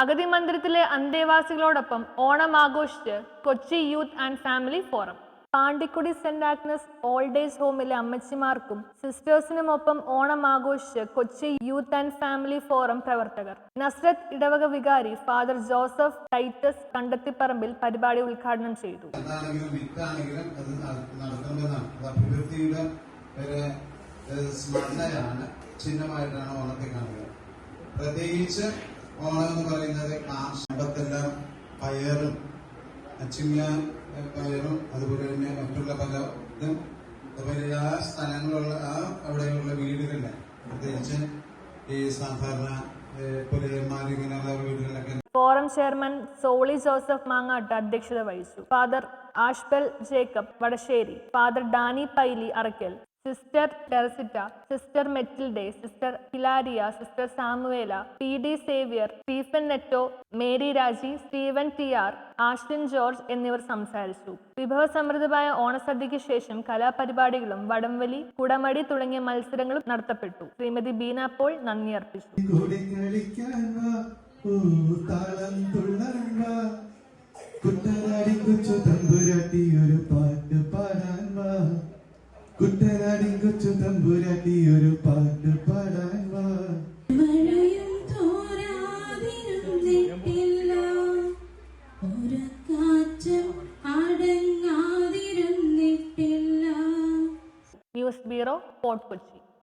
അഗതി മന്ദിരത്തിലെ അന്തേവാസികളോടൊപ്പം ഓണം ആഘോഷിച്ച് Kochi youth and family forum. Pandikudy saint Agnes old age ഹോമിലെ അമ്മച്ചിമാർക്കും സിസ്റ്റേഴ്സിനുമൊപ്പം ഓണം ആഘോഷിച്ച് Kochi youth and family forum പ്രവർത്തകർ. നസ്രത്ത് ഇടവക വികാരി ഫാദർ ജോസഫ് ടൈറ്റസ് കണ്ടത്തിപ്പറമ്പിൽ പരിപാടി ഉദ്ഘാടനം ചെയ്തു. സ്മരണയാണ് ഓണത്തെ പ്രത്യേകിച്ച് എന്ന് പറയുന്നത് കാർഷമ്പത്തെല്ലാം പയറും അച്ചിങ്ങ പയറും അതുപോലെ തന്നെ മറ്റുള്ള പല ഇതും. അതുപോലെ ആ സ്ഥലങ്ങളുള്ള ആ അവിടെയുള്ള വീടുകളിലെ പ്രത്യേകിച്ച് ഈ സാധാരണ forum chairman Soly Joseph Mangattu അധ്യക്ഷത വഹിച്ചു. Father Ashbal Jacob Vadassery father Danny Paily Arackal sister Teresita sister Mathilde sister Hilaria sister Samuela P D Xavier Stephen Neto Mary Raji Steven T R Ashlin George എന്നിവർ സംസാരിച്ചു. വിഭവസമൃദ്ധമായ ഓണസദ്യയ്ക്ക് ശേഷം കലാപരിപാടികളും വടംവലി കുടമടി തുടങ്ങിയ മത്സരങ്ങളും നടത്തപ്പെട്ടു. ശ്രീമതി ബീന പോൾ നന്ദി അർപ്പിച്ചു. കുട്ടനാടി കൊച്ചു തമ്പുരാട്ടി കുട്ടനാടി കൊച്ചു ഒരു പാട്ട് പാടാൻ വാ. News bureau Fort Kochi.